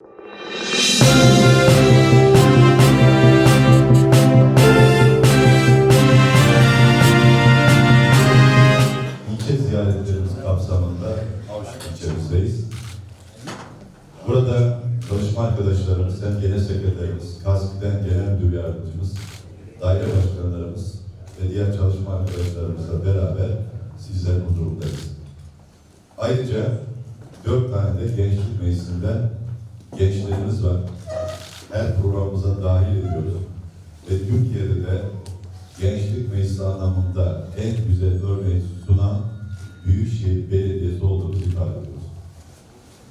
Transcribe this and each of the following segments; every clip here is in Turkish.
İlçe ziyaretlerimiz kapsamında Avşin ilçemizdeyiz. Burada çalışma arkadaşlarımız, hem genel sekreterimiz, KASK'den genel müdür yardımcımız, daire başkanlarımız ve diğer çalışma arkadaşlarımızla beraber sizlerin huzurundayız. Ayrıca dört tane de gençlik meclisinden gençlerimiz var. Her programımıza dahil ediyoruz. Ve Türkiye'de de gençlik meclisi anlamında en güzel örneği sunan Büyükşehir Belediyesi olduğumuzu ifade ediyoruz.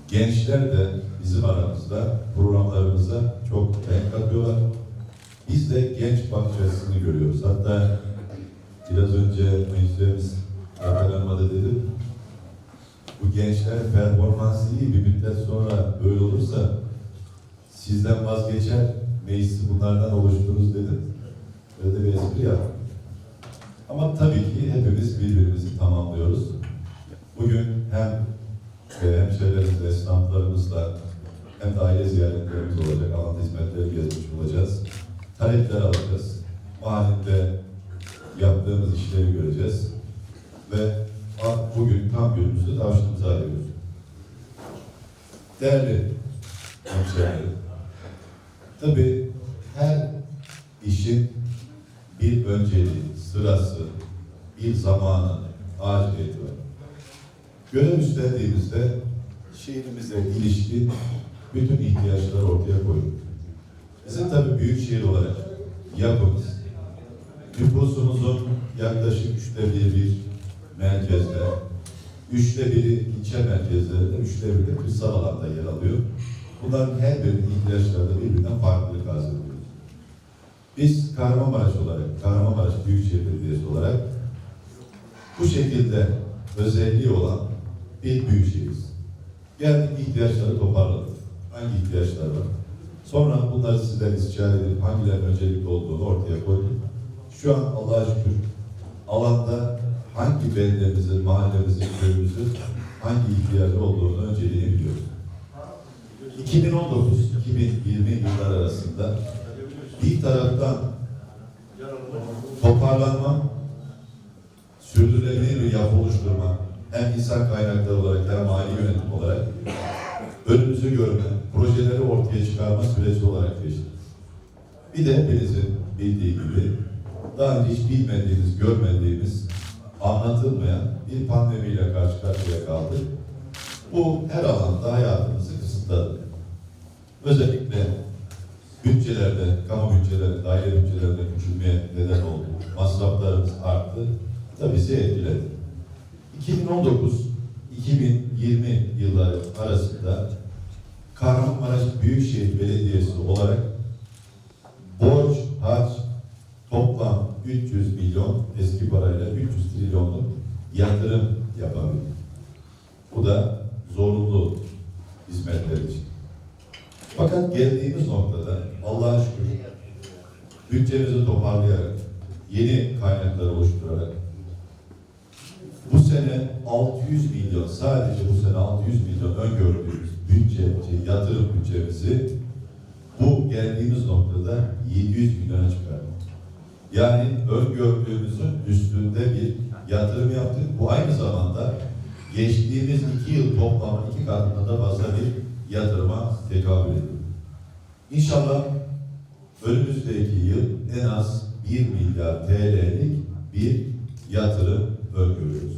Gençler de bizim aramızda programlarımıza çok renk katıyorlar. Biz de genç açısını görüyoruz. Hatta biraz önce meclisimiz da dedim. Bu gençler performansı iyi bir müddet sonra böyle olursa sizden vazgeçer, meclisi bunlardan oluştururuz dedim. Öyle bir espri yaptım. Ama tabii ki hepimiz birbirimizi tamamlıyoruz. Bugün hem e, hemşehrilerimizle, esnaflarımızla hem de aile ziyaretlerimiz olacak, alan hizmetleri gezmiş olacağız. Talepler alacağız. Mahallede yaptığımız işleri göreceğiz. Ve bugün tam günümüzde tavşanımızı arıyoruz. Değerli hemşehrilerim, tabii her işin bir önceliği, sırası, bir zamanı, aciliyeti var. Görev üstlendiğimizde şehrimize ilişkin bütün ihtiyaçları ortaya koyduk. Bizim tabii büyük şehir olarak yapımız, nüfusumuzun yaklaşık üçte biri bir merkezde, üçte biri ilçe merkezlerinde, üçte biri kırsal alanda yer alıyor. Bunların her birinin ihtiyaçları birbirinden farklılık arz ediyor. Biz Kahramanmaraş olarak, Kahramanmaraş Büyükşehir Belediyesi olarak bu şekilde özelliği olan bir büyükşehiriz. Geldik ihtiyaçları toparladık. Hangi ihtiyaçlar var? Sonra bunları sizden istişare edip hangilerinin öncelikli olduğunu ortaya koyduk. Şu an Allah'a şükür alanda hangi beldemizin, mahallemizin, köyümüzün hangi ihtiyacı olduğunu önceliğini biliyoruz. 2019-2020 yıllar arasında bir taraftan toparlanma, sürdürülebilir bir yapı oluşturma, hem insan kaynakları olarak hem mali yönetim olarak önümüzü görme, projeleri ortaya çıkarma süreci olarak geçti. Bir de hepinizin bildiği gibi daha önce hiç bilmediğimiz, görmediğimiz, anlatılmayan bir pandemiyle karşı karşıya kaldık. Bu her alanda hayatımızı kısıtladı. Özellikle bütçelerde, kamu bütçelerinde, daire bütçelerinde küçülmeye neden oldu. Masraflarımız arttı. Tabii bizi etkiledi. 2019-2020 yılları arasında Kahramanmaraş Büyükşehir Belediyesi olarak 300 milyon eski parayla 300 trilyonluk yatırım yapabildik. Bu da zorunlu hizmetler için. Fakat geldiğimiz noktada Allah'a şükür bütçemizi toparlayarak, yeni kaynaklar oluşturarak bu sene 600 milyon, sadece bu sene 600 milyon öngördüğümüz bütçe, şey, yatırım bütçemizi bu geldiğimiz noktada 700 milyona çıkardık. Yani öngördüğümüzün üstünde bir yatırım yaptık. Bu aynı zamanda geçtiğimiz iki yıl toplamı iki katında da fazla bir yatırıma tekabül ediyor. İnşallah önümüzdeki yıl en az 1 milyar TL'lik bir yatırım öngörüyoruz.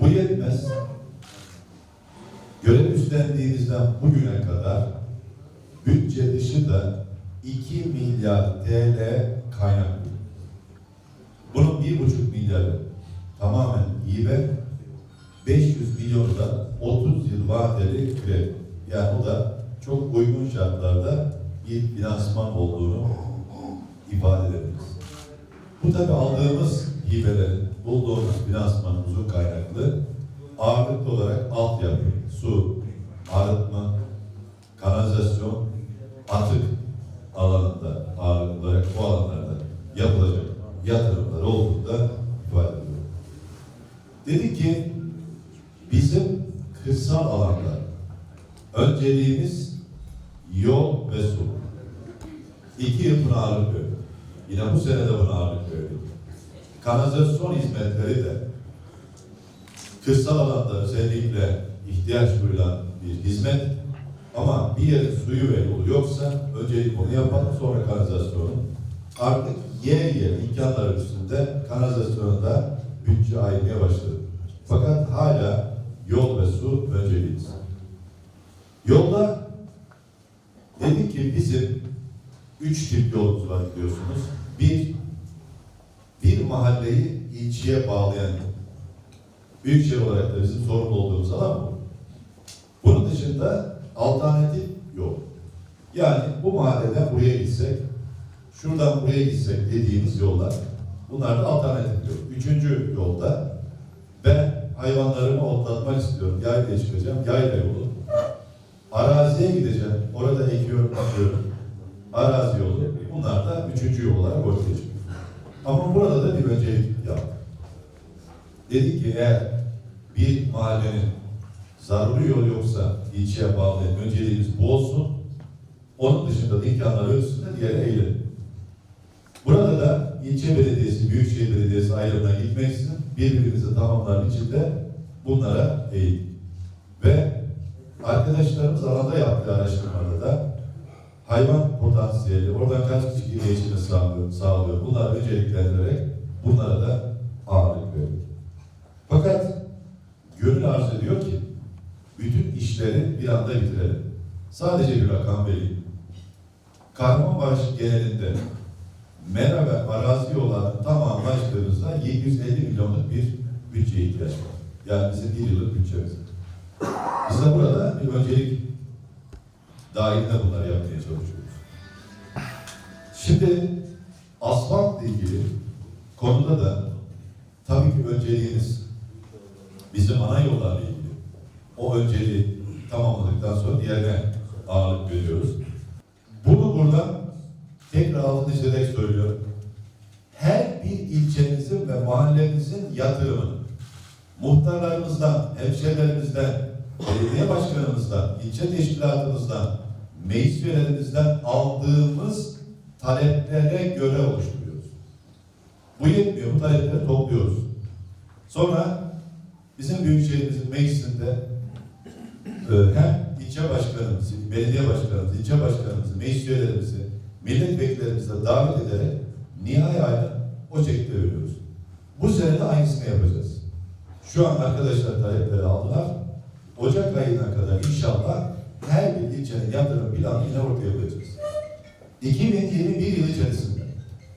Bu yetmez. Görev üstlendiğimizden bugüne kadar bütçe dışı da 2 milyar TL kaynak. Bunun 1,5 milyarı tamamen hibe, 500 milyonu da 30 yıl vadeli kredi. Yani o da çok uygun şartlarda bir finansman olduğunu ifade edebiliriz. Bu tabi aldığımız hibelerin, bulduğumuz finansman uzun kaynaklı ağırlıklı olarak altyapı, su, arıtma, kanalizasyon, atık alanında ağırlıklı olarak bu alanlarda yapılacak yatırımlar olduğunu da ifade ediyorum. Dedi ki bizim kırsal alanda önceliğimiz yol ve su. İki yıl buna ağırlık verdik. Yine bu sene de buna ağırlık verdik. Kanalizasyon hizmetleri de kırsal alanda özellikle ihtiyaç duyulan bir hizmet ama bir yerin suyu ve yolu yoksa öncelik onu yapalım sonra kanalizasyonu. Artık yer yer imkanlar üstünde kanalizasyonda bütçe ayırmaya başladı. Fakat hala yol ve su önceliğimiz. Yolda dedik ki bizim üç tip yolumuz var biliyorsunuz. Mahalleyi ilçeye bağlayan. Büyükşehir olarak da bizim sorumlu olduğumuz alan bu. Bunun dışında alternatif yol. Yani bu mahalleden buraya gitsek, şuradan buraya gitsek dediğimiz yollar, bunlar da alternatif yol. Üçüncü yolda ben hayvanlarımı otlatmak istiyorum, yaylaya çıkacağım, yayla yolu. Araziye gideceğim, orada ekiyorum, bakıyorum. Arazi yolu. Bunlar da üçüncü yol olarak ortaya çıkıyor. Ama burada da bir öncelik yaptık. Dedik ki eğer bir mahallenin zaruri yol yoksa ilçeye bağlayan önceliğimiz bu olsun. Onun dışında da imkanlar ölçüsünde diğeri eğilim. Burada da ilçe belediyesi, büyükşehir belediyesi ayrımına gitmeksizin birbirimizi tamamlar içinde bunlara eğilim. Ve arkadaşlarımız alanda yaptığı araştırmada da hayvan potansiyeli, oradan kaç kişi geçimi sağlıyor, sağlıyor. Bunlar önceliklendirerek bunlara da ağırlık veriyor. Fakat gönül arz ediyor ki bütün işleri bir anda bitirelim. Sadece bir rakam vereyim. Kahramanmaraş genelinde mera ve arazi yollarını tamamlaştığımızda 750 milyonluk bir bütçeye ihtiyaç var. Yani bizim bir yıllık bütçemiz. Biz de burada bir öncelik dahilinde bunları yapmaya çalışıyoruz. Şimdi asfaltla ilgili konuda da tabii ki önceliğimiz bizim ana yollarla ilgili. O önceliği tamamladıktan sonra diğerine ağırlık veriyoruz. Bunu burada tekrar altını çizerek söylüyorum. Her bir ilçemizin ve mahallemizin yatırımını muhtarlarımızdan, hemşehrilerimizden, belediye başkanımızdan, ilçe teşkilatımızdan, meclis üyelerimizden aldığımız taleplere göre oluşturuyoruz. Bu yetmiyor, bu talepleri topluyoruz. Sonra bizim büyükşehirimizin meclisinde e, hem ilçe başkanımızı, belediye başkanımızı, ilçe başkanımızı, meclis üyelerimizi, milletvekillerimizi davet ederek nihai ayda o çekti veriyoruz. Bu sene de aynısını yapacağız. Şu an arkadaşlar talepleri aldılar. Ocak ayına kadar inşallah her bir ilçenin yatırım planını yine ortaya koyacağız. 2021 yıl içerisinde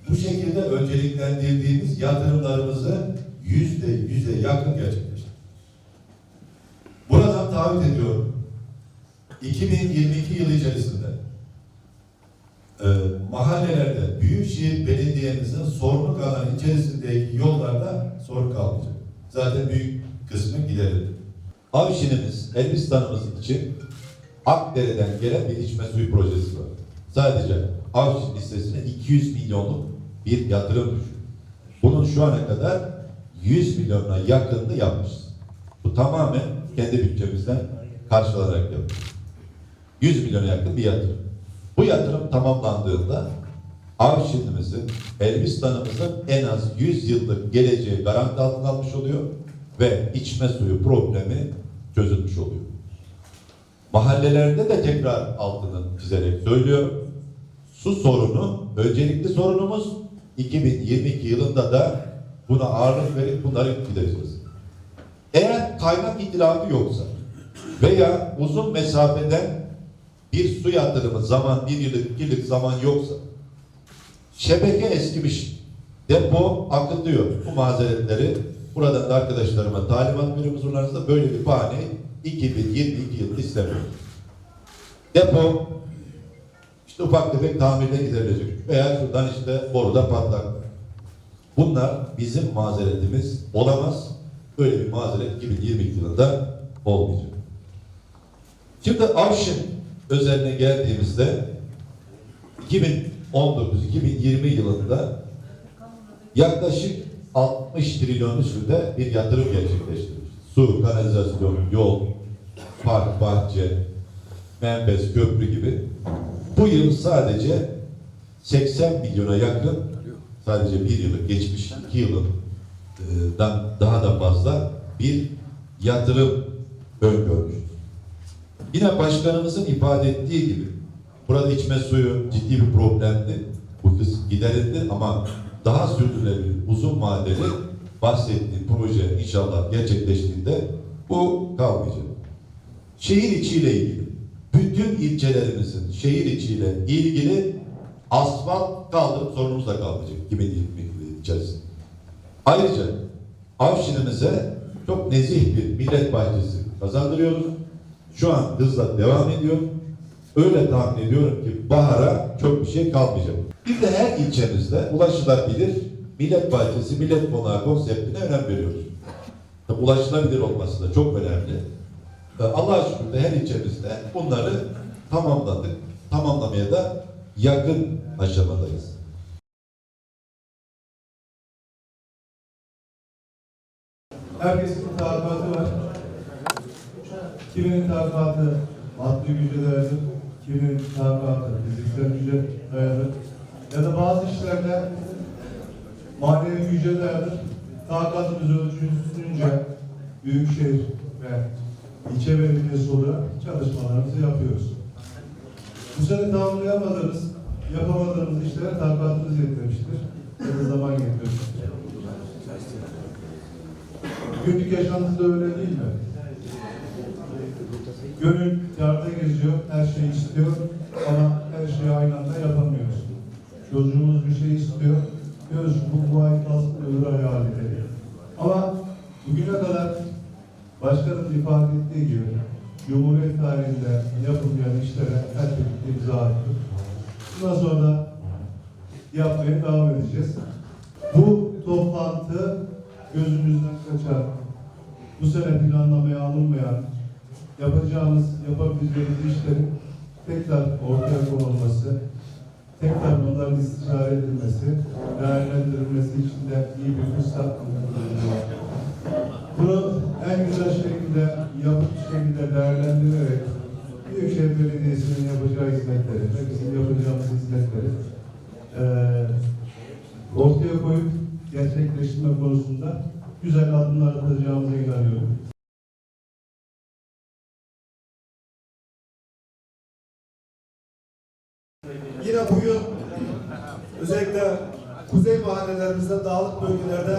bu şekilde önceliklendirdiğimiz yatırımlarımızı yüzde yüze yakın gerçekleştirdik. Buradan taahhüt ediyorum. 2022 yılı içerisinde e, mahallelerde Büyükşehir Belediye'mizin sorumluluk alanı içerisindeki yollarda sorun kalmayacak. Zaten büyük kısmı giderildi. Avşinimiz, Elbistan'ımız için Akdere'den gelen bir içme suyu projesi var. Sadece Avşin listesine 200 milyonluk bir yatırım düşüyor. Bunun şu ana kadar 100 milyona yakınını yapmışız. Bu tamamen kendi bütçemizden karşılanarak yapıyoruz. 100 milyona yakın bir yatırım. Bu yatırım tamamlandığında Avşin'imizin, Elbistan'ımızın en az 100 yıllık geleceği garanti altına almış oluyor ve içme suyu problemi çözülmüş oluyor. Mahallelerde de tekrar altını çizerek söylüyor. Su sorunu öncelikli sorunumuz 2022 yılında da buna ağırlık verip bunları gideceğiz. Eğer kaynak itilafı yoksa veya uzun mesafeden bir su yatırımı zaman, bir yıllık, iki yıllık zaman yoksa şebeke eskimiş, depo akıtıyor bu mazeretleri. Buradan da arkadaşlarıma talimat veriyorum huzurlarınızda böyle bir bahaneyi 2022 yılında istemiyorum. Depo işte ufak tefek tamirle giderilecek veya şuradan işte boruda patlak. Bunlar bizim mazeretimiz olamaz. Böyle bir mazeret 2022 yılında olmayacak. Şimdi Avşin özeline geldiğimizde 2019-2020 yılında yaklaşık 60 trilyon üstünde bir yatırım gerçekleştirmiş. Su, kanalizasyon, yol, park, bahçe, Menfez, Köprü gibi. Bu yıl sadece 80 milyona yakın sadece bir yılı geçmiş iki yılından daha da fazla bir yatırım öngörmüş. Yine başkanımızın ifade ettiği gibi burada içme suyu ciddi bir problemdi. Kız giderildi ama daha sürdürülebilir, uzun vadeli bahsettiğim proje inşallah gerçekleştiğinde bu kalmayacak. Şehir içiyle ilgili, bütün ilçelerimizin şehir içiyle ilgili asfalt kaldırım sorunumuz da kalmayacak 2020 yılı. Ayrıca Avşin'imize çok nezih bir millet bahçesi kazandırıyoruz. Şu an hızla devam ediyor. Öyle tahmin ediyorum ki bahara çok bir şey kalmayacak. Bir de her ilçemizde ulaşılabilir millet bahçesi, millet konağı konseptine önem veriyoruz. Ulaşılabilir olması da çok önemli. Ee, Allah'a şükür de her ilçemizde bunları tamamladık. Tamamlamaya da yakın aşamadayız. Herkesin tahakkatı var. Kiminin tahakkatı maddi güce dayanır, kiminin tahakkatı fiziksel güce dayanır. Ya da bazı işlerde manevi güce dayanır. Tahakkatımız ölçüsünce büyükşehir ve ilçe belediyesi olarak çalışmalarımızı yapıyoruz. Bu sene tamamlayamadığımız, yapamadığımız işlere tahakkatımız yetmemiştir. Ya da zaman yetmemiştir. Günlük yaşantıda öyle değil mi? Gönül geziyor, her şeyi istiyor ama her şeyi aynı anda yapamıyoruz. Çocuğumuz bir şey istiyor, diyoruz bu bu ay kalsın öbür ay halinde. Ama bugüne kadar başkanım ifade ettiği gibi Cumhuriyet tarihinde yapılmayan işlere her türlü imza attık. Bundan sonra da yapmaya devam edeceğiz. Bu toplantı gözümüzden kaçan, bu sene planlamaya alınmayan, yapacağımız, yapabileceğimiz işlerin tekrar ortaya konulması, tekrar bunların istişare edilmesi, değerlendirilmesi için de iyi bir fırsat. Bunu en güzel şekilde, yapıp şekilde değerlendirerek Büyükşehir Belediyesi'nin yapacağı hizmetleri ve bizim yapacağımız hizmetleri eee ortaya koyup gerçekleştirme konusunda güzel adımlar atacağımıza inanıyorum. Mahallelerimizde, dağlık bölgelerde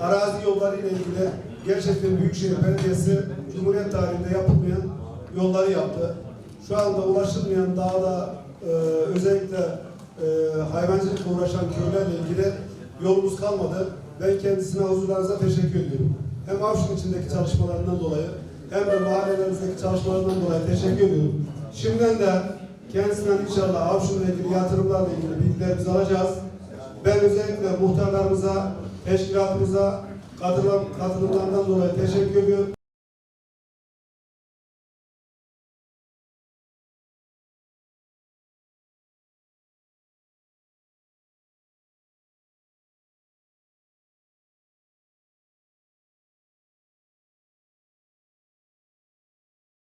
arazi yolları ile ilgili gerçekten Büyükşehir Belediyesi Cumhuriyet tarihinde yapılmayan yolları yaptı. Şu anda ulaşılmayan dağda e, özellikle e, hayvancılıkla uğraşan köylerle ilgili yolumuz kalmadı. Ben kendisine huzurlarınıza teşekkür ediyorum. Hem Avşin içindeki çalışmalarından dolayı hem de mahallelerimizdeki çalışmalarından dolayı teşekkür ediyorum. Şimdiden de kendisinden inşallah Avşin'le ilgili yatırımlarla ilgili bilgilerimizi alacağız. Ben özellikle muhtarlarımıza, teşkilatımıza katılan, katılımlarından dolayı teşekkür ediyorum.